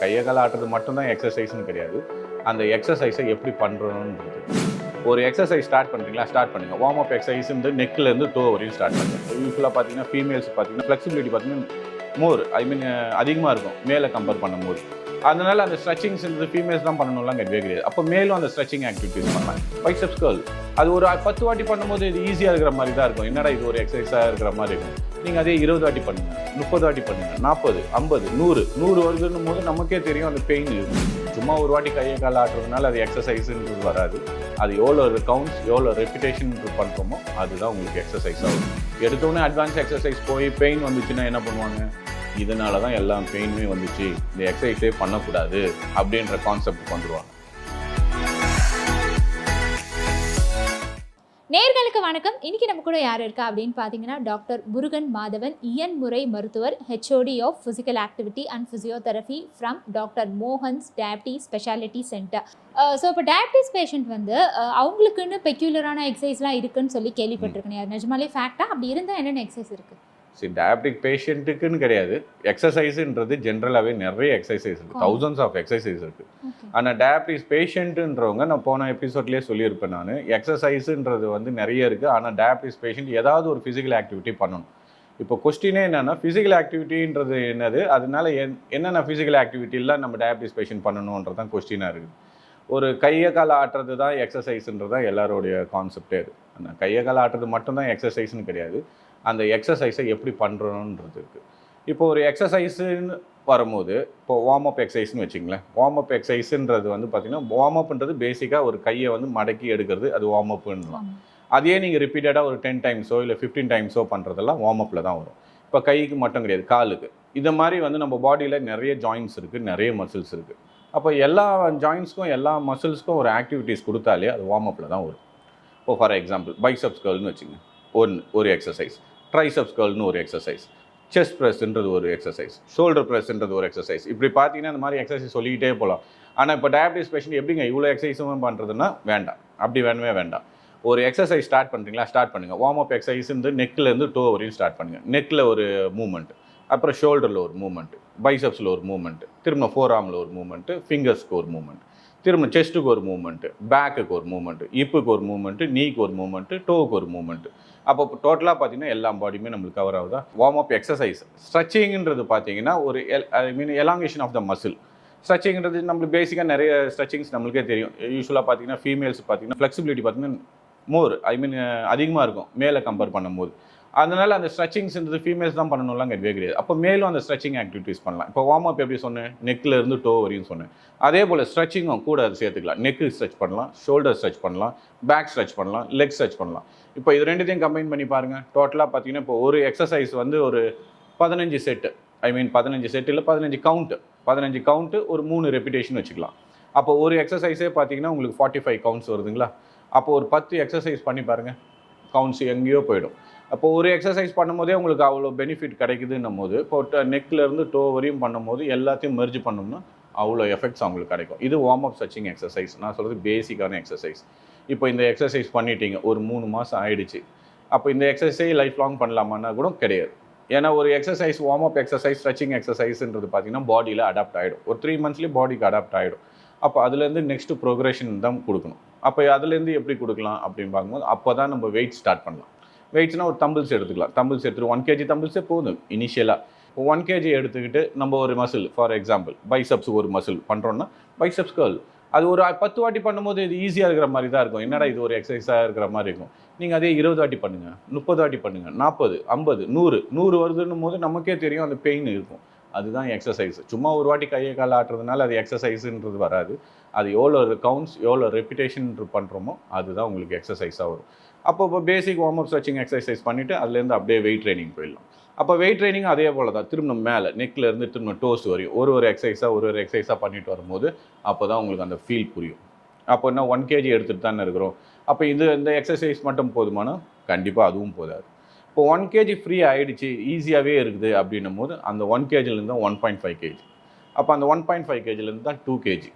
கையை கால ஆட்டுறது மட்டும்தான் எக்ஸசைஸ்னு கிடையாது. அந்த எக்ஸசைஸை எப்படி பண்ணுறோன்றது ஒரு எக்ஸசைஸ் ஸ்டார்ட் பண்ணுறீங்களா ஸ்டார்ட் பண்ணுங்க. வார்ம் அப் எக்ஸசைஸ் வந்து நெக்லேருந்து டோ வரையும் ஸ்டார்ட் பண்ணுங்க. யூஸ்ஃபுல்லாக பார்த்தீங்கன்னா ஃபீமேல்ஸ் பார்த்தீங்கன்னா ஃப்ளெக்சிபிலிட்டி பார்த்தீங்கன்னா மோர் ஐ மீன் அதிகமாக இருக்கும். மேலே கம்பேர் பண்ணும்போது அதனால அந்த ஸ்ட்ரெச்சிங்ஸ் இந்த ஃபீமேல்ஸ் தான் பண்ணணும்லாம் கிடையவே கிடையாது. அப்போ மேலும் அந்த ஸ்ட்ரெச்சிங் ஆக்டிவிட்டிஸ் பண்ணலாம். பைசப்ஸ் கேர்ள் அது ஒரு பத்து வாட்டி பண்ணும்போது இது ஈஸியாக இருக்கிற மாதிரி தான் இருக்கும். என்னடா இது ஒரு எக்ஸசைஸாக இருக்கிற மாதிரி இருக்கும். நீங்கள் அதே இருபது வாட்டி பண்ணுங்க முப்பது வாட்டி பண்ணுங்க நாற்பது ஐம்பது நூறு நூறு வருதுன்னும் போது நமக்கே தெரியும் அந்த பெயின் இருக்கும் சும்மா ஒரு வாட்டி கையை கால ஆட்டுறதுனால அது எக்ஸசைஸுன்றது வராது. அது எவ்வளோ கவுண்ட்ஸ் எவ்வளோ ரெப்புடேஷன் பண்ணுறோமோ அதுதான் உங்களுக்கு எக்ஸசைஸ் ஆகும். எடுத்தோன்னே அட்வான்ஸ் எக்ஸசைஸ் போய் பெயின் வந்துச்சுன்னா என்ன பண்ணுவாங்க? இதனால தான் எல்லா பெயினுமே வந்துச்சு. இந்த எக்ஸசைஸே பண்ணக்கூடாது அப்படின்ற கான்செப்ட் வந்துருவாங்க. நேர்களுக்கு வணக்கம். இன்னைக்கு நம்ம கூட யார் இருக்கா அப்படின்னு பார்த்தீங்கன்னா டாக்டர் முருகன் மாதவன் இயன் முறை மருத்துவர் HOD of physical activity and physiotherapy from doctor Mohan's diabetes speciality centre so இப்போ டயபிட்டிஸ் பேஷண்ட் வந்து அஹ், அவங்களுக்குன்னு பெக்யூலரான எக்ஸசைஸ்லாம் இருக்குன்னு சொல்லி கேள்விப்பட்டிருக்கேன். நிஜமாலே ஃபேக்டா அப்படி இருந்தால் என்னென்ன எக்ஸசைஸ் இருக்குது சரி டயபெட்டிக் பேஷண்ட்டுக்குன்னு கிடையாது. எக்ஸசைஸுன்றது ஜென்ரலாகவே நிறைய எக்ஸசைஸ் இருக்குது. தௌசண்ட்ஸ் ஆஃப் எக்ஸசைஸ் இருக்குது ஆனால் டயபிட்டிஸ் பேஷண்ட்டுன்றவங்க நான் போன எபிசோட்லேயே சொல்லியிருப்பேன் நான் எக்ஸசைஸுன்றது வந்து நிறைய இருக்குது ஆனால் டயபிட்டிஸ் பேஷண்ட் ஏதாவது ஒரு ஃபிசிக்கல் ஆக்டிவிட்டி பண்ணணும். இப்போ கொஸ்டினே என்னன்னா ஃபிசிக்கல் ஆக்டிவிட்டின்றது என்னது? அதனால என் என்னென்ன ஃபிசிக்கல் ஆக்டிவிட்டிலாம் நம்ம டயபிட்டிஸ் பேஷண்ட் பண்ணணுன்றது தான் கொஸ்டினாக இருக்குது. ஒரு கையை கால் ஆட்டுறது தான் எக்ஸசைஸ்ன்றது தான் எல்லாருடைய கான்செப்டே இருக்குது அந்த கையை கால் ஆட்டுறது மட்டும்தான் எக்ஸசைஸ்னு கிடையாது. அந்த எக்ஸசைஸை எப்படி பண்ணுறோன்றது இருக்குது இப்போ ஒரு எக்ஸசைஸுன்னு வரும்போது இப்போ வார்ம் அப் எக்ஸசைஸ்னு வச்சுங்களேன் வார்ம் அப் எக்ஸசைஸ்ன்றது வந்து பார்த்தீங்கன்னா வார்ம் அப்ன்றது பேசிக்காக ஒரு கையை வந்து மடக்கி எடுக்கிறது அது வார்ம் அப்ன்றலாம் அதையே நீங்கள் ரிப்பீட்டடாக ஒரு டென் டைம்ஸோ இல்லை ஃபிஃப்டீன் டைம்ஸோ பண்ணுறதெல்லாம் வார்ம் அப்பில் தான் வரும். இப்போ கைக்கு மட்டும் கிடையாது காலுக்கு. இந்த மாதிரி வந்து நம்ம பாடியில் நிறைய ஜாயின்ஸ் இருக்குது நிறைய மசில்ஸ் இருக்குது அப்போ எல்லா ஜாயின்ஸ்க்கும் எல்லா மசில்ஸ்க்கும் ஒரு ஆக்டிவிட்டீஸ் கொடுத்தாலே அது வார்ம் அப்பில் தான் வரும். இப்போ ஃபார் எக்ஸாம்பிள் பைசப்ஸ் கேர்ள்னு வச்சுங்க ஒன்று ஒரு எக்ஸசைஸ் ட்ரைசப்ஸ் கேர்ள்னு ஒரு எக்ஸசைஸ் செஸ்ட் ப்ரெஸ்ன்றது ஒரு எக்ஸசைஸ் ஷோல்டர் ப்ரெஸ்ன்றது ஒரு எக்ஸசைஸ் இப்படி பார்த்தீங்கன்னா இந்த மாதிரி எக்ஸசைஸ் சொல்லிக்கிட்டே போகலாம் ஆனால் இப்போ டயபிட்டிஸ் பேஷண்ட் எப்படிங்க இவ்வளோ எக்ஸசைஸும் பண்ணுறதுன்னா வேண்டாம் அப்படி வேணுமே வேண்டாம் ஒரு எக்ஸசைஸ் ஸ்டார்ட் பண்ணுறீங்களா ஸ்டார்ட் பண்ணுங்கள் வார்ம் அப் எக்ஸசைஸ் வந்து நெக்லேருந்து டோ வரையும் ஸ்டார்ட் பண்ணுங்கள் நெக்கில் ஒரு மூமெண்ட் அப்புறம் ஷோல்டரில் ஒரு மூமெண்ட் பைசப்ஸில் ஒரு மூமெண்ட் திரும்ப ஃபோர் ஆர்மில் ஒரு மூமெண்ட்டு ஃபிங்கர்ஸ்க்கு ஒரு மூமெண்ட் திரும்ப செஸ்ட்டுக்கு ஒரு மூமெண்ட்டு பேக்குக்கு ஒரு மூமெண்ட்டு இப்புக்கு ஒரு மூமெண்ட்டு நீக்கு ஒரு மூமெண்ட்டு டோவுக்கு ஒரு மூமெண்ட்டு அப்போ டோட்டலாக பார்த்தீங்கன்னா எல்லா பாடியுமே நம்மளுக்கு கவர் ஆகுதா? வார்ம் அப் எக்ஸசைஸ் ஸ்ட்ரெச்சிங்கிறது பார்த்தீங்கன்னா ஒரு L I mean elongation of the muscle ஸ்ட்ரெச்சிங்கிறது நம்மளுக்கு பேசிக்காக நிறைய ஸ்ட்ரெச்சிங்ஸ் நம்மளுக்கே தெரியும். யூஸ்வலாக பார்த்தீங்கன்னா ஃபீமேல்ஸ் பார்த்தீங்கன்னா ஃப்ளெக்சிபிலிட்டி பார்த்தீங்கன்னா மோர் ஐ மீன் அதிகமாக இருக்கும். மேலே கம்பேர் பண்ணும்போது. அதனால அந்த ஸ்ட்ரெச்சிங்ஸ்ன்றது ஃபீமேல்ஸ் தான் பண்ணணும்லாம் கிடையவே கிடையாது. அப்போ மேலும் அந்த ஸ்ட்ரெச்சிங் ஆக்டிவிட்டீஸ் பண்ணலாம். இப்போ வார்ம் அப் எப்படி சொன்னேன்? நெக்கில் இருந்து டோ வரையும் சொன்னேன். அதே போல் ஸ்ட்ரெச்சிங்கும் கூட அது சேர்த்துக்கலாம். நெக்கு ஸ்ட்ரெச் பண்ணலாம் ஷோல்டர் ஸ்ட்ரெச் பண்ணலாம் பேக் ஸ்ட்ரெச் பண்ணலாம் லெக் ஸ்ட்ரெச் பண்ணலாம். இப்போ இது ரெண்டுத்தையும் கம்பைன் பண்ணி பாருங்கள் டோட்டலாக பார்த்தீங்கன்னா இப்போ ஒரு எக்ஸசைஸ் வந்து ஒரு பதினஞ்சு செட்டு ஐ மீன் பதினஞ்சு செட்டில் இல்லை பதினஞ்சு கவுண்ட்டு பதினஞ்சு கவுண்ட்டு ஒரு மூணு ரெப்பிடேஷன் வச்சுக்கலாம். அப்போ ஒரு எக்ஸசைஸே பார்த்தீங்கன்னா உங்களுக்கு ஃபார்ட்டி ஃபைவ் கவுண்ட்ஸ் வருதுங்களா? அப்போ ஒரு பத்து எக்ஸசைஸ் பண்ணி பாருங்கள் கவுண்ட்ஸ் எங்கேயோ போயிடும். அப்போ ஒரு எக்ஸசைஸ் பண்ணும்போதே உங்களுக்கு அவ்வளோ பெனிஃபிட் கிடைக்குதுன்னும் போது இப்போ நெக்ல இருந்து டோ வரையும் பண்ணும்போது எல்லாத்தையும் மெர்ஜ் பண்ணோம்னா அவ்வளோ எஃபெக்ட்ஸ் அவங்களுக்கு கிடைக்கும். இது வார்ம் அப் சச்சிங் எக்ஸசைஸ் நான் சொல்கிறது பேசிக்கான எக்ஸசைஸ் இப்போ இந்த எக்ஸசைஸ் பண்ணிட்டீங்க ஒரு மூணு மாதம் ஆயிடுச்சு. அப்போ இந்த எக்ஸசைஸ் லைஃப் லாங் பண்ணலாமான்னா கூட கிடையாது. ஏன்னா ஒரு exercise warm up exercise stretching எக்ஸசைஸ்ன்றது பார்த்தீங்கன்னா பாடியில் அடாப்ட் ஆகிடும் ஒரு த்ரீ மந்த்ஸ்லேயே பாடிக்கு அடாப்ட் ஆகிடும் அப்போ அதுலேருந்து நெக்ஸ்ட் ப்ரோக்ரஷன் தான் கொடுக்கணும். அப்போ அதுலேருந்து எப்படி கொடுக்கலாம் அப்படின்னு பார்க்கும்போது அப்போ தான் நம்ம வெயிட் ஸ்டார்ட் பண்ணலாம். வெயிட்ஸ்னா ஒரு தம்பிள்ஸ் எடுத்துக்கலாம். தம்பிள்ஸ் எடுத்துட்டு ஒன் கேஜி தம்பிள்ஸே போதும் இனிஷியலாக ஒன் கேஜி எடுத்துக்கிட்டு நம்ம ஒரு மசில் ஃபார் எக்ஸாம்பிள் பைசப்ஸ் ஒரு மசில் பண்ணுறோன்னா பைசப்ஸ் கேர்ள் அது ஒரு பத்து வாட்டி பண்ணும்போது இது ஈஸியாக இருக்கிற மாதிரி தான் இருக்கும். என்னடா இது ஒரு எக்ஸசைஸாக இருக்கிற மாதிரி இருக்கும். நீங்கள் அதே இருபது வாட்டி பண்ணுங்கள் முப்பது வாட்டி பண்ணுங்கள் நாற்பது ஐம்பது நூறு நூறு வருதுன்னும் போது நமக்கே தெரியும் அந்த பெயின் இருக்கும். அதுதான் எக்ஸசைஸ் சும்மா ஒரு வாட்டி கையை கால் ஆட்டுறதுனால அது எக்ஸசைஸுன்றது வராது. அது எவ்வளோ கவுண்ட்ஸ் எவ்வளோ ரெப்பிடேஷன் பண்ணுறோமோ அதுதான் உங்களுக்கு எக்ஸசைஸாக வரும். அப்போ இப்போ basic warm up stretching exercise பண்ணிவிட்டு அதுலேருந்து அப்படியே வெயிட் ட்ரைனிங் போயிடலாம். அப்போ வெயிட் ட்ரைனிங் அதே போல் தான் திரும்ப மேலே நெக்லேருந்து திரும்ப டோஸ் வரையும். ஒரு ஒரு எக்ஸசைஸாக ஒரு ஒரு எக்ஸசைஸாக பண்ணிட்டு வரும்போது அப்போ தான் உங்களுக்கு அந்த ஃபீல் புரியும். அப்போ என்ன ஒன் கேஜி எடுத்துகிட்டு தானே இருக்கிறோம். அப்போ இது இந்த எக்ஸசைஸ் மட்டும் போதுமானா? கண்டிப்பாக அதுவும் போதாது. இப்போ ஒன் கேஜி ஃப்ரீ ஆகிடுச்சு ஈஸியாகவே இருக்குது அப்படின்னும் போது அந்த ஒன் கேஜிலேருந்து தான் ஒன் பாயிண்ட் ஃபைவ் கேஜி அப்போ அந்த ஒன் பாயிண்ட் ஃபைவ் கேஜிலேருந்து தான் டூ கேஜி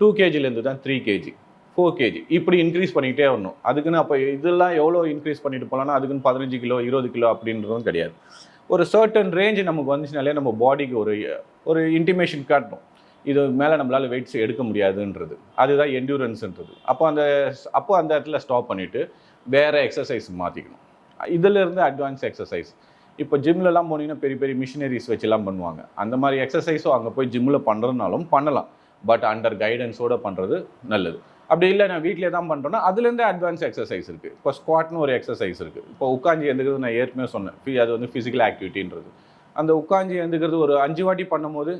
டூ கேஜிலேருந்து தான் த்ரீ கேஜி ஃபோர் கேஜி இப்படி இன்க்ரீஸ் பண்ணிக்கிட்டே வரணும். அதுக்குன்னு அப்போ இதெல்லாம் எவ்வளோ இன்க்ரீஸ் பண்ணிட்டு போகலான்னா அதுக்குன்னு பதினஞ்சு கிலோ இருபது கிலோ அப்படின்றதும் கிடையாது. ஒரு சர்டன் ரேஞ்சு நமக்கு வந்துச்சுனாலே நம்ம பாடிக்கு ஒரு ஒரு இன்டிமேஷன் காட்டணும். இது மேலே நம்மளால் வெயிட்ஸ் எடுக்க முடியாதுன்றது. அதுதான் என்டூரன்ஸ்ன்றது அப்போ அந்த அப்போ அந்த இடத்துல ஸ்டாப் பண்ணிவிட்டு வேறு எக்ஸசைஸ் மாற்றிக்கணும் இதிலிருந்து அட்வான்ஸ் எக்ஸசைஸ் இப்போ ஜிம்லலாம் போனீங்கன்னா பெரிய பெரிய மிஷினரிஸ் வச்சுலாம் பண்ணுவாங்க. அந்த மாதிரி எக்ஸசைஸும் அங்கே போய் ஜிம்மில் பண்ணுறதுனாலும் பண்ணலாம். பட் அண்டர் கைடன்ஸோடு பண்ணுறது நல்லது. அப்படி இல்லை நான் வீட்டிலே தான் பண்ணுறேன்னா அதுலேருந்தே அட்வான்ஸ் எக்ஸசைஸ் இருக்குது இப்போ ஸ்குவாட்னு ஒரு எக்ஸசைஸ் இருக்குது இப்போ உட்காந்து எழுந்துக்கிறது நான் ஏற்கனவே சொன்னேன். அது வந்து ஃபிசிக்கல் ஆக்டிவிட்டின்றது அந்த உட்காந்து எழுந்துக்கிறது ஒரு அஞ்சு வாட்டி பண்ணும்போது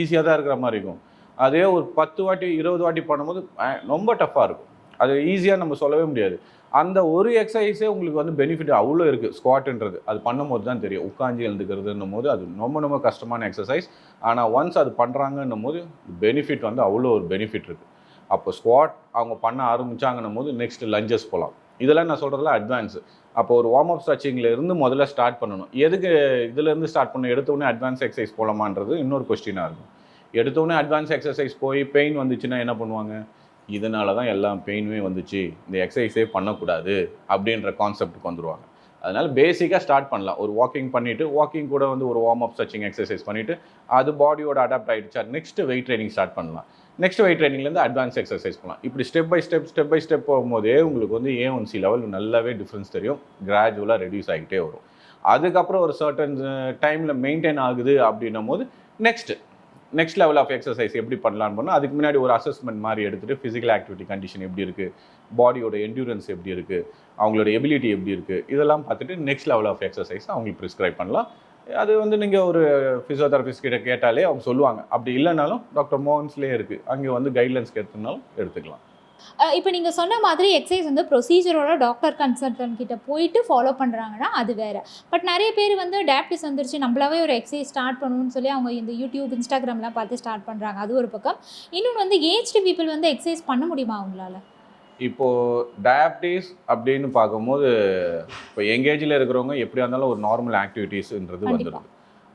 ஈஸியாக தான் இருக்கிற மாதிரி இருக்கும். அதே ஒரு பத்து வாட்டி இருபது வாட்டி பண்ணும்போது ரொம்ப டஃப்பாக இருக்கும். அது ஈஸியாக நம்ம சொல்லவே முடியாது. அந்த ஒரு எக்ஸசைஸே உங்களுக்கு வந்து பெனிஃபிட் அவ்வளோ இருக்குது ஸ்குவாட்டுன்றது அது பண்ணும்போது தான் தெரியும். உட்காந்து எழுந்துக்கிறதுன்னும் போது அது ரொம்ப ரொம்ப கஷ்டமான எக்ஸசைஸ் ஆனால் ஒன்ஸ் அது பண்ணுறாங்கன்னும் போது பெனிஃபிட் வந்து அவ்வளோ ஒரு பெனிஃபிட் இருக்குது அப்போ ஸ்குவாட் அவங்க பண்ண ஆரம்பிச்சாங்கன்னும் போது நெக்ஸ்ட் லஞ்சஸ் போகலாம் இதெல்லாம் நான் சொல்கிறதுல அட்வான்ஸ் அப்போ ஒரு வார்ம் அப் ஸ்ட்ரெச்சிங்லேருந்து முதல்ல ஸ்டார்ட் பண்ணணும். எதுக்கு இதுலேருந்து ஸ்டார்ட் பண்ணணும்? எடுத்தோடனே அட்வான்ஸ் எக்ஸசைஸ் போகலாமான்றது இன்னொரு கொஸ்டினாக இருக்கும். எடுத்தோடனே அட்வான்ஸ் எக்ஸசைஸ் போய் பெயின் வந்துச்சுன்னா என்ன பண்ணுவாங்க? இதனால தான் எல்லா பெயினுமே வந்துச்சு. இந்த எக்ஸசைஸே பண்ணக்கூடாது அப்படின்ற கான்செப்ட்டுக்கு வந்துருவாங்க. அதனால் பேசிக்காக ஸ்டார்ட் பண்ணலாம். ஒரு வாக்கிங் பண்ணிவிட்டு வாக்கிங் கூட வந்து ஒரு வார்ம் அப் ஸ்ட்ரெச்சிங் எக்ஸசைஸ் பண்ணிவிட்டு அது பாடியோட அடாப்ட் ஆகிடுச்சா நெக்ஸ்ட்டு வெயிட் ட்ரைனிங் ஸ்டார்ட் பண்ணலாம். நெக்ஸ்ட் வெயிட் ட்ரைனிங்லேருந்து அட்வான்ஸ் எக்ஸசைஸ் பண்ணலாம் இப்படி step by step step by step போகும்போதே உங்களுக்கு வந்து ஏ ஒன் சி லெவல் நல்லாவே டிஃப்ரென்ஸ் தெரியும். கிராஜுவலாக ரெடியூஸ் ஆகிட்டே வரும். அதுக்கப்புறம் ஒரு சர்டன் டைமில் மெயின்டைன் ஆகுது அப்படின்னும் போது next next level of exercise எப்படி பண்ணலான்னு பண்ணால் அதுக்கு முன்னாடி ஒரு அசஸ்மெண்ட் மாதிரி எடுத்துகிட்டு ஃபிசிக்கல் ஆக்டிவிட்டி கண்டிஷன் எப்படி இருக்குது பாடியோட என்டூரன்ஸ் எப்படி இருக்குது அவங்களோட எபிலிட்டி எப்படி இருக்குது இதெல்லாம் பார்த்துட்டு நெக்ஸ்ட் லெவல் ஆஃப் எக்ஸசைஸ் அவங்களுக்கு ப்ரிஸ்கிரைப் பண்ணலாம். அது வந்து நீங்கள் ஒரு ஃபிசியோதெரபிஸ்ட் கிட்ட கேட்டாலே அவங்க சொல்லுவாங்க. அப்படி இல்லைனாலும் டாக்டர் மோகன்ஸ்லேயே இருக்குது அங்கே வந்து கைட்லைன்ஸ் எடுத்துனாலும் எடுத்துக்கலாம். இப்போ நீங்கள் சொன்ன மாதிரி எக்ஸசைஸ் வந்து ப்ரொசீஜரோட டாக்டர் கன்சல்டன்ட் கிட்ட போயிட்டு ஃபாலோ பண்ணுறாங்கன்னா அது வேறு. பட் நிறைய பேர் வந்து டேப்டிஸ் வந்துருச்சு. நம்மளாவே ஒரு எக்ஸசைஸ் ஸ்டார்ட் பண்ணணும்னு சொல்லி அவங்க இந்த யூடியூப் இன்ஸ்டாகிராம்லாம் பார்த்து ஸ்டார்ட் பண்ணுறாங்க அது ஒரு பக்கம். இன்னொன்று வந்து ஏஜ்டு பீப்புள் வந்து எக்ஸசைஸ் பண்ண முடியுமா அவங்களால இப்போது டயபிட்டிஸ் அப்படின்னு பார்க்கும்போது இப்போ எங்கேஜில் இருக்கிறவங்க எப்படியா இருந்தாலும் ஒரு நார்மல் ஆக்டிவிட்டீஸ்ன்றது. வந்துடும்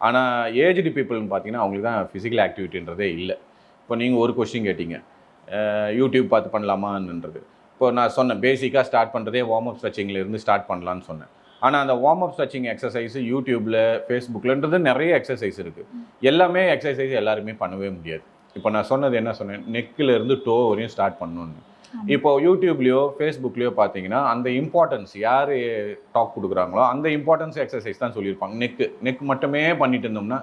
ஆனால் ஏஜ்டு பீப்புள்னு பார்த்தீங்கன்னா அவங்களுக்கு தான் ஃபிசிக்கல் ஆக்டிவிட்டின்றதே இல்லை. இப்போ நீங்கள் ஒரு கொஸ்டின் கேட்டீங்க. யூடியூப் பார்த்து பண்ணலாமான்றது. இப்போ நான் சொன்னேன் பேசிக்காக ஸ்டார்ட் பண்ணுறதே வார்ம் அப் ஸ்ட்ரெச்சிங்கில் இருந்து ஸ்டார்ட் பண்ணலான்னு சொன்னேன். ஆனால் அந்த வார்ம் அப் ஸ்ட்ரெச்சிங் எக்ஸசைஸ் யூடியூப்பில் ஃபேஸ்புக்லன்றது நிறைய எக்ஸசைஸ் இருக்குது எல்லாமே எக்ஸசைஸ் எல்லாருமே பண்ணவே முடியாது. இப்போ நான் சொன்னது என்ன சொன்னேன்? நெக்கில் இருந்து டோ வரையும் ஸ்டார்ட் பண்ணணும்னு. இப்போ யூடியூப்லேயோ ஃபேஸ்புக்லேயோ பார்த்தீங்கன்னா அந்த இம்பார்ட்டன்ஸ் யார் டாக் கொடுக்குறாங்களோ அந்த இம்பார்ட்டன்ஸ் எக்ஸசைஸ் தான் சொல்லியிருப்பாங்க. நெக்கு நெக் மட்டுமே பண்ணிட்டு இருந்தோம்னா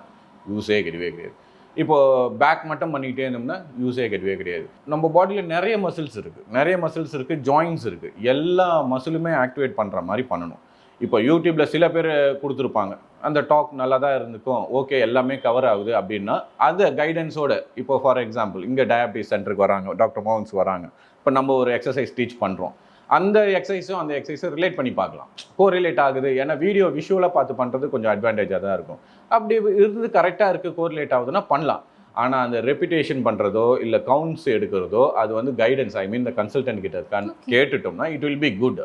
யூஸே கிடையவே கிடையாது. இப்போது பேக் மட்டும் பண்ணிக்கிட்டே இருந்தோம்னா யூஸே கிடையவே கிடையாது. நம்ம பாடியில் நிறைய மசில்ஸ் இருக்குது நிறைய மசில்ஸ் இருக்குது ஜாயின்ஸ் இருக்குது எல்லா மசிலுமே ஆக்டிவேட் பண்ணுற மாதிரி பண்ணணும். இப்போ யூடியூப்பில் சில பேர் கொடுத்துருப்பாங்க. அந்த டாக் நல்லா தான் இருந்துக்கும் ஓகே எல்லாமே கவர் ஆகுது அப்படின்னா அது கைடன்ஸோட இப்போ ஃபார் எக்ஸாம்பிள் இங்கே டயபிட்டிஸ் சென்டருக்கு வராங்க டாக்டர் மோகன்ஸ் வராங்க. இப்போ நம்ம ஒரு எக்ஸசைஸ் டீச் பண்ணுறோம் அந்த எக்ஸசைஸும் அந்த எக்ஸசைஸும் ரிலேட் பண்ணி பார்க்கலாம். கோ ரிலேட் ஆகுது ஏன்னா வீடியோ விஷுவலாக பார்த்து பண்ணுறது கொஞ்சம் அட்வான்டேஜாக தான் இருக்கும். அப்படி இருந்து கரெக்டாக இருக்குது கோ ரிலேட் ஆகுதுன்னா பண்ணலாம். ஆனால் அந்த ரெப்புடேஷன் பண்ணுறதோ இல்லை கவுண்ட்ஸ் எடுக்கிறதோ அது வந்து கைடன்ஸ் ஐ மீன் இந்த கன்சல்டன்ட் கிட்ட கன் Okay. கேட்டுட்டோம்னா இட் வில் பி குட்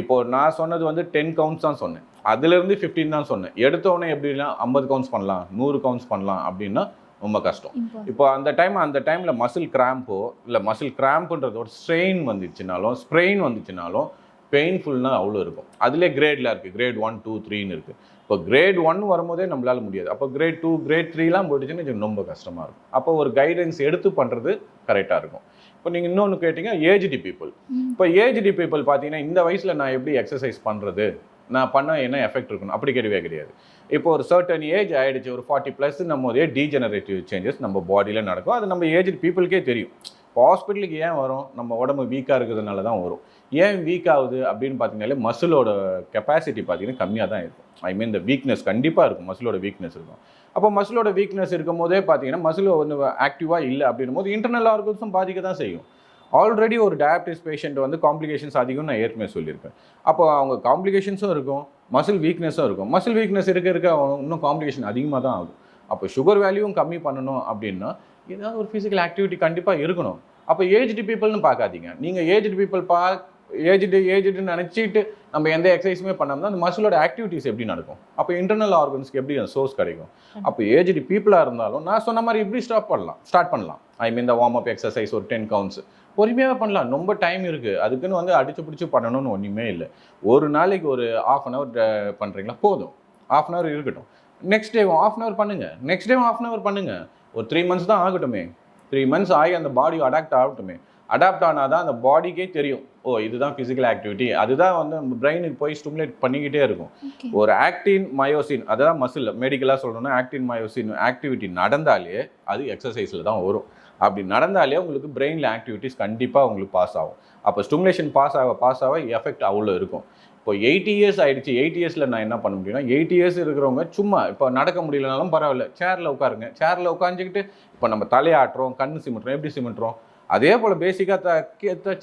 இப்போ நான் சொன்னது வந்து டென் கவுண்ட்ஸ் தான் சொன்னேன். அதுலேருந்து ஃபிஃப்டீன் தான் சொன்னேன். எடுத்தோடனே எப்படின்னா ஐம்பது கவுண்ட்ஸ் பண்ணலாம் நூறு கவுண்ட்ஸ் பண்ணலாம் அப்படின்னா ரொம்ப கஷ்டம். இப்போ அந்த டைம் அந்த டைமில் மசில் கிராம்போ இல்லை மசில் கிராம்ப்ன்றதோட ஸ்ட்ரெயின் வந்துச்சுனாலும் ஸ்ப்ரெயின் வந்துச்சுனாலும் பெயின்ஃபுல்னா அவ்வளோ இருக்கும். அதிலே கிரேடில் இருக்குது கிரேட் ஒன் டூ த்ரீன்னு இருக்குது இப்போ கிரேட் ஒன் வரும்போதே நம்மளால முடியாது. அப்போ கிரேட் டூ கிரேட் த்ரீலாம் போயிடுச்சுன்னா ரொம்ப கஷ்டமாக இருக்கும். அப்போ ஒரு கைடன்ஸ் எடுத்து பண்ணுறது கரெக்டாக இருக்கும். இப்போ நீங்கள் இன்னொன்று கேட்டிங்க ஏஜ்டி பீப்புள். இப்போ ஏஜ்டி பீப்புள் பார்த்தீங்கன்னா இந்த வயசில் நான் எப்படி எக்ஸசைஸ் பண்ணுறது நான் பண்ண என்ன எஃபெக்ட் இருக்கணும்? அப்படி கிடையவே கிடையாது. இப்போ ஒரு சர்டன் ஏஜ் ஆயிடுச்சு ஒரு ஃபார்ட்டி ப்ளஸ் நம்ம போதே டீஜெனரேட்டிவ் சேஞ்சஸ் நம்ம பாடியில் நடக்கும். அது நம்ம ஏஜ் பீப்புளுக்கே தெரியும். இப்போ ஹாஸ்பிட்டலுக்கு ஏன் வரும்? நம்ம உடம்பு வீக்காக இருக்கிறதுனால தான் வரும். ஏன் வீக் ஆகுது அப்படின்னு பார்த்தீங்கன்னாலே மசிலோட கெப்பாசிட்டி பார்த்தீங்கன்னா கம்மியாக தான் இருக்கும். ஐ மீன் இந்த வீக்னஸ் கண்டிப்பாக இருக்கும். மசிலோட வீக்னஸ் இருக்கும். அப்போ மசிலோட வீக்னஸ் இருக்கும் போதே பார்த்தீங்கன்னா மசில் வந்து ஆக்டிவாக இல்லை அப்படின்னும் போது இன்டர்னல் ஆர்கன்ஸும் பாதிக்க தான் செய்யும். ஆல்ரெடி ஒரு டயபிட்டிஸ் பேஷண்ட் வந்து காம்ப்ளிகேஷன்ஸ் அதிகம் நான் ஏற்கனவே சொல்லியிருப்பேன். அப்போ அவங்க காம்ப்ளிகேஷன்ஸும் இருக்கும். மசில் வீக்னஸும் இருக்கும். மசில் வீக்னஸ் இருக்க இருக்க இன்னும் காம்ப்ளிகேஷன் அதிகமாக தான் ஆகும் அப்போ சுகர் வேல்யூவும் கம்மி பண்ணணும் அப்படின்னா ஏதாவது ஒரு ஃபிசிக்கல் ஆக்டிவிட்டி கண்டிப்பாக இருக்கணும். அப்போ ஏஜ்டு பீப்புள்னு பார்க்காதீங்க. நீங்கள் ஏஜ்டு பீப்புள் பா ஏஜ்டு ஏஜ்டுன்னு நினச்சிட்டு நம்ம எந்த எக்ஸசைஸுமே பண்ணோம்னா அந்த மசிலோட ஆக்டிவிட்டிஸ் எப்படி நடக்கும்? அப்போ இன்டர்னல் ஆர்கன்ஸ்க்கு எப்படி அந்த சோர்ஸ் கிடைக்கும்? அப்போ ஏஜ்டு பீப்புளாக இருந்தாலும் நான் சொன்ன மாதிரி இப்படி ஸ்டாப் பண்ணலாம். ஸ்டார்ட் பண்ணலாம். ஐ மீன் இந்த வார்ம் அப் எக்ஸசைஸ் ஒரு டென் கவுண்ட்ஸ் பொறுமையாக பண்ணலாம். ரொம்ப டைம் இருக்குது அதுக்குன்னு வந்து அடிச்சு பிடிச்சி பண்ணணும்னு ஒன்றுமே இல்லை. ஒரு நாளைக்கு ஒரு ஆஃப் அன் ஹவர் பண்ணுறீங்களா போதும். ஆஃப் அன் ஹவர் இருக்கட்டும். Next day half an hour பண்ணுங்க. Next day half an hour பண்ணுங்க. ஒரு த்ரீ மந்த்ஸ் தான் ஆகட்டுமே. த்ரீ மந்த்ஸ் ஆகி அந்த பாடி அடாப்ட் ஆகட்டுமே. அடாப்ட் ஆனால் தான் அந்த பாடிக்கே தெரியும். ஓ இதுதான் ஃபிசிக்கல் ஆக்டிவிட்டி அதுதான் வந்து பிரெயினுக்கு போய் ஸ்டிமுலேட் பண்ணிக்கிட்டே இருக்கும். ஒரு ஆக்டின் மயோசின் அதான் மசில் மெடிக்கலாக சொல்லணும்னா ஆக்டின் மயோசின் ஆக்டிவிட்டி நடந்தாலே அது எக்ஸசைஸில் தான் வரும். அப்படி நடந்தாலே உங்களுக்கு பிரெயினில் ஆக்டிவிட்டிஸ் கண்டிப்பாக உங்களுக்கு பாஸ் ஆகும். அப்போ ஸ்டிமுலேஷன் பாஸ் ஆக பாஸ் ஆக எஃபெக்ட் அவ்வளோ இருக்கும். இப்போ எயிட்டி இயர்ஸ் ஆயிடுச்சு. எயிட்டி இயர்ஸில் நான் என்ன பண்ண முடியும்னா எயிட்டி இயர்ஸ் இருக்கிறவங்க சும்மா இப்போ நடக்க முடியலனாலும் பரவாயில்ல. சேரில் உட்காருங்க. சேரில் உட்காந்துக்கிட்டு இப்போ நம்ம தலையாட்டுறோம் கண் சிமிட்டுறோம் எப்படி சிமிட்டுறோம்? அதே போல் பேசிக்காக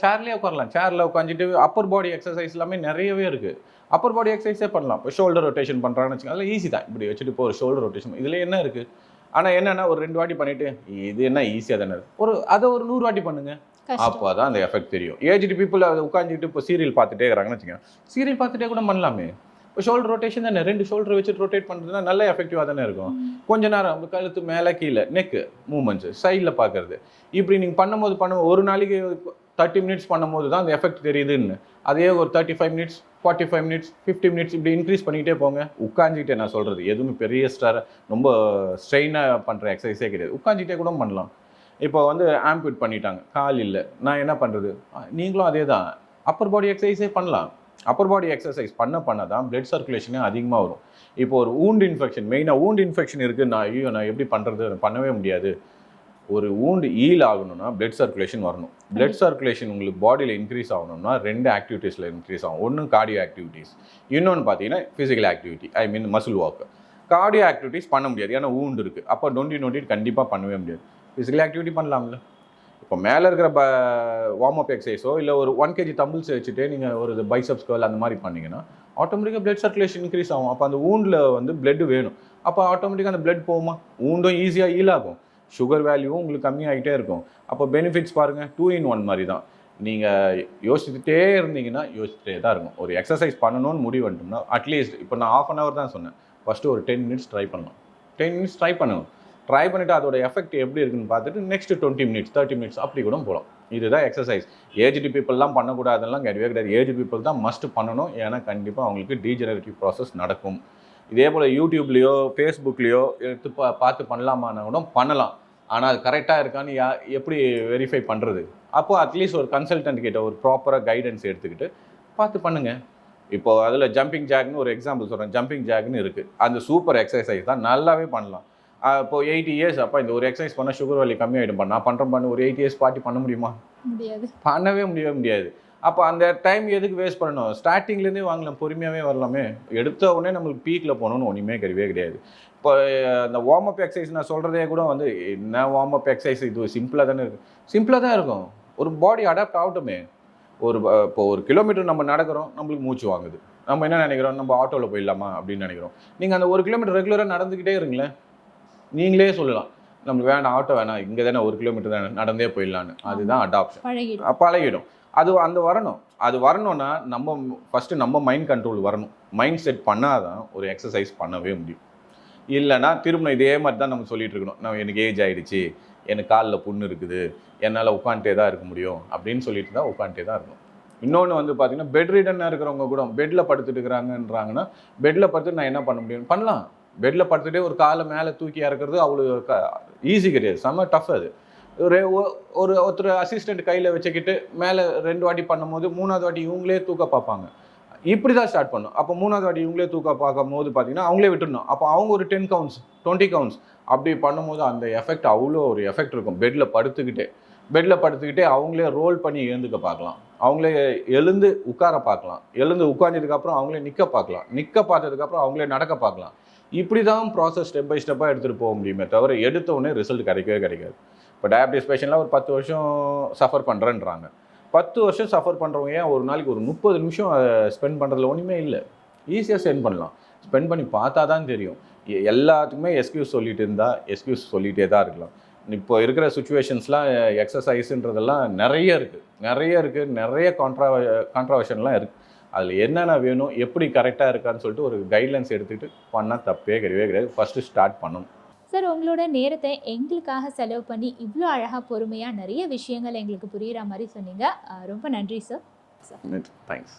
சேர்லேயே உட்காரலாம். சேரில் உட்காந்துட்டு அப்பர் பாடி எக்ஸசைஸ் எல்லாமே நிறையவே இருக்குது அப்பர் பாடி எக்ஸசைஸே பண்ணலாம். இப்போ ஷோல்டர் ரொட்டேஷன் பண்ணுறான்னு வச்சுக்கோங்க. அதில் ஈஸி தான். இப்படி வச்சுட்டு இப்போ ஒரு ஷோல்டர் ரொட்டேஷன் இதில் என்ன இருக்குது ஆனால் என்னென்னா ஒரு ரெண்டு வாட்டி பண்ணிவிட்டு இது என்ன ஈஸியாக தானே ஒரு அதை ஒரு நூறு வாட்டி பண்ணுங்கள் அப்போ தான் அந்த எஃபெக்ட் தெரியும். ஏஜ்டு பீப்புள் அதை உட்காந்துட்டு இப்போ சீரியல் பார்த்துட்டே இருக்கிறாங்கன்னு வச்சுக்கோங்க. சீரியல் பார்த்துட்டே கூட பண்ணலாமே. இப்போ ஷோல்டர் ரொட்டேஷன் தானே? ரெண்டு ஷோல்டர் வச்சுட்டு ரொட்டேட் பண்ணுறதுனா நல்ல எஃபெக்டிவாக தானே இருக்கும். கொஞ்ச நேரம் கழுத்து மேலே கீழே நெக்கு மூமெண்ட்ஸ் சைடில் பார்க்கறது. இப்படி நீங்கள் பண்ணும்போது பண்ணும்போது ஒரு நாளைக்கு தேர்ட்டி மினிட்ஸ் பண்ணும்போது தான் அந்த எஃபெக்ட் தெரியுதுன்னு. அதே ஒரு thirty five minutes forty five minutes fifty minutes இப்படி இன்க்ரீஸ் பண்ணிக்கிட்டே போங்க. உட்காந்துக்கிட்டே நான் சொல்கிறது எதுவுமே பெரிய ஸ்டார் ரொம்ப ஸ்ட்ரெயினாக பண்ணுற எக்ஸசைஸே கிடையாது. உட்காந்துக்கிட்டே கூட பண்ணலாம். இப்போ வந்து ஆம்பியூட் பண்ணிட்டாங்க. கால் இல்லை. நான் என்ன பண்ணுறது நீங்களும் அதே தான் அப்பர் பாடி எக்ஸசைஸே பண்ணலாம். அப்பர் பாடி எக்ஸசைஸ் பண்ண பண்ண தான் பிளட் சர்க்குலேஷனே அதிகமாக வரும். இப்போ ஒரு wound இன்ஃபெக்ஷன் மெயினாக wound இன்ஃபெக்ஷன் இருக்குது நான் ஐயோ நான் எப்படி பண்ணுறது பண்ணவே முடியாது. ஒரு wound ஈல் ஆகணும்னா பிளட் சர்க்குலேஷன் வரணும். பிளட் சர்க்குலேஷன் உங்களுக்கு பாடியில் இன்க்ரீஸ் ஆகணும்னா ரெண்டு ஆக்டிவிட்டீஸில் இன்க்ரீஸ் ஆகும். ஒன்று கார்டியோ ஆக்டிவிட்டீஸ் இன்னொன்று பார்த்தீங்கன்னா physical activity I mean muscle walk cardio activities பண்ண முடியாது. ஏன்னா wound இருக்குது அப்போ நொண்டி நொண்டி கண்டிப்பாக பண்ணவே முடியாது. ஃபிசிக்கல் ஆக்டிவிட்டி பண்ணலாம்ல. இப்போ மேலே இருக்கிற ப வார்ம் அப் எக்ஸசைஸோ இல்லை ஒரு ஒன் கேஜி தம்பிள்ஸ் வச்சுட்டு நீங்கள் ஒரு பைசப்ஸ் கேர்ள் அந்த மாதிரி பண்ணீங்கன்னா ஆட்டோமேட்டிக்காக பிளட் சர்க்குலேஷன் இன்க்ரீஸ் ஆகும். அப்போ அந்த ஊண்டில் வந்து பிளட் வேணும். அப்போ ஆட்டோமேட்டிக்காக அந்த பிளட் போகுமா? ஊண்டும் ஈஸியாக ஹீல் ஆகும். சுகர் வேல்யூவும் உங்களுக்கு கம்மியாகிட்டே இருக்கும். அப்போ பெனிஃபிட்ஸ் பாருங்கள் டூ இன் ஒன் மாதிரி தான். நீங்கள் யோசிச்சுட்டே இருந்தீங்கன்னா யோசிச்சுட்டே தான் இருக்கும். ஒரு எக்ஸசைஸ் பண்ணணும்னு முடிவு வந்துட்டோம்னா அட்லீஸ்ட் இப்போ நான் ஆஃப் அன் ஹவர் தான் சொன்னேன். ஃபஸ்ட்டு ஒரு டென் மினிட்ஸ் ட்ரை பண்ணலாம். டென் மினிட்ஸ் ட்ரை பண்ணணும் ட்ரை பண்ணிவிட்டு அதோட எஃபெக்ட் எப்படி இருக்குன்னு பார்த்துட்டு next twenty minutes thirty minutes அப்படி கூட போகலாம் இதுதான் எக்ஸசைஸ் ஏஜ்டு பீப்புளெலாம் பண்ணக்கூடாதுலாம் கிடையவே கிடையாது. ஏஜ் பீப்புள் தான் மஸ்ட் பண்ணணும். ஏன்னா கண்டிப்பாக அவங்களுக்கு டீஜெனரேட்டிவ் ப்ராசஸ் நடக்கும். இதே போல் யூடியூப்லேயோ ஃபேஸ்புக்லேயோ எடுத்து பா பார்த்து பண்ணலாமான்னா கூட பண்ணலாம். ஆனால் அது கரெக்டாக இருக்கான்னு யா எப்படி வெரிஃபை பண்ணுறது அப்போது அட்லீஸ்ட் ஒரு கன்சல்டன்ட் கிட்ட ஒரு ப்ராப்பராக கைடன்ஸ் எடுத்துக்கிட்டு பார்த்து பண்ணுங்கள் இப்போ அதில் ஜம்பிங் ஜாக்னு ஒரு எக்ஸாம்பிள் சொல்கிறேன் ஜம்பிங் ஜாக்னு இருக்குது அந்த சூப்பர் எக்ஸசைஸ் தான் நல்லாவே பண்ணலாம். இப்போ எயிட்டி இயர்ஸ் அப்போ இந்த ஒரு எக்ஸசைஸ் பண்ணால் சுகர் வேலி கம்மியாகிடும் பண்ண நான் பண்ணுறேன் பண்ணு ஒரு எயிட் இயர்ஸ் பார்ட்டி பண்ண முடியுமா? முடியாது. பண்ணவே முடியவே முடியாது. அப்போ அந்த டைம் எதுக்கு வேஸ்ட் பண்ணணும்? ஸ்டார்டிங்லேருந்தே வாங்கலாம் பொறுமையாகவே வரலாமே. எடுத்த உடனே நம்மளுக்கு பீக்கில் போகணும்னு ஒன்றுமே கிடையவே கிடையாது. இப்போ அந்த வார்ம் அப் எக்ஸசைஸ் நான் சொல்கிறதே கூட வந்து என்ன வார்ம் அப் எக்ஸசைஸ் இது சிம்பிளாக தானே இருக்குது சிம்பிளாக தான் இருக்கும். ஒரு பாடி அடாப்ட் ஆகட்டுமே. ஒரு இப்போ ஒரு கிலோமீட்டர் நம்ம நடக்கிறோம் நம்மளுக்கு மூச்சு வாங்குது. நம்ம என்ன நினைக்கிறோம்? நம்ம ஆட்டோவில் போயிடலாமா அப்படின்னு நினைக்கிறோம். நீங்கள் அந்த ஒரு கிலோமீட்டர் ரெகுலராக நடந்துக்கிட்டே இருங்களேன். நீங்களே சொல்லலாம். நம்மளுக்கு வேணாம் ஆட்டோ வேணாம் இங்கே தானே ஒரு கிலோமீட்டர் தானே நடந்தே போயிடலான்னு அதுதான் அடாப்ஷன் பழகிடும். அது அந்த வரணும். அது வரணும்னா நம்ம ஃபஸ்ட்டு நம்ம மைண்ட் கண்ட்ரோல் வரணும். மைண்ட் செட் பண்ணாதான் ஒரு எக்ஸசைஸ் பண்ணவே முடியும். இல்லைன்னா திரும்ப இதே மாதிரி தான் நம்ம சொல்லிட்டு இருக்கணும். நான் எனக்கு ஏஜ் ஆயிடுச்சு. எனக்கு காலில் புண்ணு இருக்குது. என்னால் உட்காந்துட்டே தான் இருக்க முடியும். அப்படின்னு சொல்லிட்டு தான் உட்காந்துட்டே தான் இருக்கணும். இன்னொன்று வந்து பார்த்தீங்கன்னா பெட் ரீடனாக இருக்கிறவங்க கூட பெட்டில் படுத்துட்டு இருக்கிறாங்கன்றாங்கன்னா பெட்டில் படுத்துட்டு நான் என்ன பண்ண முடியும்? பண்ணலாம். பெட்டில் படுத்துகிட்டே ஒரு காலை மேலே தூக்கி இறக்குறது அவ்வளோ க ஈஸி கிடையாது. செம்ம டஃப் அது. ஒரு ஒ- ஒரு ஒருத்தர் அசிஸ்டண்ட் கையில் வச்சுக்கிட்டு மேலே ரெண்டு வாட்டி பண்ணும்போது மூணாவது வாட்டி இவங்களே தூக்க பார்ப்பாங்க. இப்படி தான் ஸ்டார்ட் பண்ணும். அப்போ மூணாவது வாட்டி இவங்களே தூக்க பார்க்கும்போது பார்த்தீங்கன்னா அவங்களே விட்டுடணும். அப்போ அவங்க ஒரு டென் கவுண்ட்ஸ் டுவெண்ட்டி கவுண்ட்ஸ் அப்படி பண்ணும்போது அந்த எஃபெக்ட் அவ்வளோ ஒரு எஃபெக்ட் இருக்கும். பெட்டில் படுத்துக்கிட்டே. பெட்டில் படுத்துக்கிட்டே அவங்களே ரோல் பண்ணி எழுந்துக்க பார்க்கலாம். அவங்களே எழுந்து உட்கார பார்க்கலாம். எழுந்து உட்கார்ந்ததுக்கப்புறம் அவங்களே நிற்க பார்க்கலாம். நிற்க பார்த்ததுக்கப்புறம் அவங்களே நடக்க பார்க்கலாம். இப்படி தான் ப்ராசஸ் ஸ்டெப் பை ஸ்டெப்பாக எடுத்துகிட்டு போக முடியுமே தவிர எடுத்த உடனே ரிசல்ட் கிடைக்கவே கிடைக்காது. இப்போ டயபிட்டிஸ் பேஷண்ட்லாம் ஒரு பத்து வருஷம் சஃபர் பண்ணுறேன்றாங்க பத்து வருஷம் சஃபர் பண்ணுறவங்க ஏன் ஒரு நாளைக்கு ஒரு முப்பது நிமிஷம் ஸ்பெண்ட் பண்ணுறதுல ஒன்றுமே இல்லை. ஈஸியாக ஸ்பெண்ட் பண்ணலாம். ஸ்பெண்ட் பண்ணி பார்த்தா தான் தெரியும் எல்லாத்துக்குமே எஸ்கியூஸ் சொல்லிட்டு இருந்தால் எஸ்கியூஸ் சொல்லிகிட்டே தான் இருக்கலாம். இப்போ இருக்கிற சுச்சுவேஷன்ஸ்லாம் எக்ஸசைஸுன்றதெல்லாம் நிறைய இருக்குது நிறைய இருக்குது நிறைய கான்ட்ரா கான்ட்ராவர்ஷன்லாம் இருக்குது அதில் என்னென்ன வேணும் எப்படி கரெக்டாக இருக்கான்னு சொல்லிட்டு ஒரு கைட்லைன்ஸ் எடுத்துகிட்டு பண்ணால் தப்பே கிடையவே கிடையாது. ஃபஸ்ட்டு ஸ்டார்ட் பண்ணணும். சார் உங்களோட நேரத்தை எங்களுக்காக செலவு பண்ணி இவ்வளோ அழகாக பொறுமையாக நிறைய விஷயங்கள் எங்களுக்கு புரியுற மாதிரி சொன்னீங்க. ரொம்ப நன்றி சார் தேங்க்ஸ்